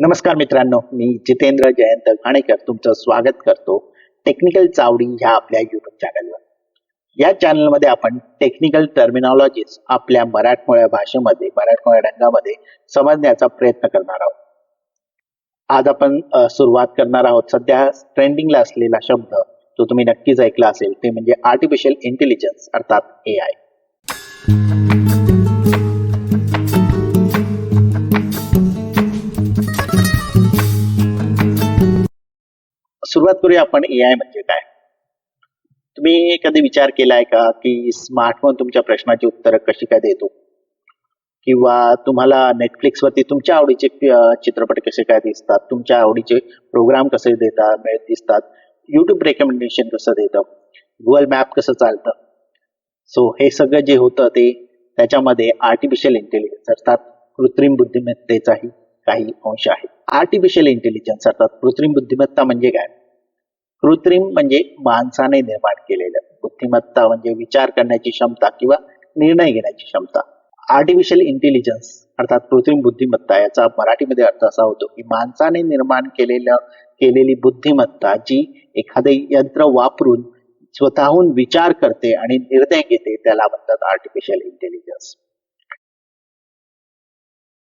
नमस्कार मित्रांनो मी जितेंद्र जयंत घाणेकर तुमचं स्वागत करतो टेक्निकल चावडी ह्या आपल्या युट्यूब चॅनलवर या चॅनलमध्ये आपण टेक्निकल टर्मिनॉलॉजीज आपल्या मराठमोळ्या भाषेमध्ये मराठमोळ्या रंगामध्ये समजण्याचा प्रयत्न करणार आहोत. आज आपण सुरुवात करणार आहोत. सध्या ट्रेंडिंगला असलेला शब्द जो तुम्ही नक्कीच ऐकला असेल ते म्हणजे आर्टिफिशियल इंटेलिजन्स अर्थात ए आय सुरुवात करूया आपण ए आय म्हणजे काय? तुम्ही कधी विचार केलाय का की स्मार्टफोन तुमच्या प्रश्नाची उत्तरं कशी काय देतो? किंवा तुम्हाला नेटफ्लिक्सवरती तुमच्या आवडीचे चित्रपट कसे काय दिसतात? तुमच्या आवडीचे प्रोग्राम कसे देतात मिळत दिसतात? युट्यूब रेकमेंडेशन कसं देतं? गुगल मॅप कसं चालतं? सो हे सगळं जे होतं ते त्याच्यामध्ये आर्टिफिशियल इंटेलिजन्स अर्थात कृत्रिम बुद्धिमत्तेचाही काही अंश आहे. आर्टिफिशियल इंटेलिजन्स अर्थात कृत्रिम बुद्धिमत्ता म्हणजे काय? कृत्रिम म्हणजे माणसाने निर्माण केलेलं बुद्धिमत्ता म्हणजे विचार करण्याची क्षमता किंवा निर्णय घेण्याची क्षमता. आर्टिफिशियल इंटेलिजन्स अर्थात कृत्रिम बुद्धिमत्ता याचा मराठीमध्ये अर्थ असा होतो की माणसाने निर्माण केलेलं केलेली बुद्धिमत्ता जी एखादे यंत्र वापरून स्वतःहून विचार करते आणि निर्णय घेते त्याला म्हणतात आर्टिफिशियल इंटेलिजन्स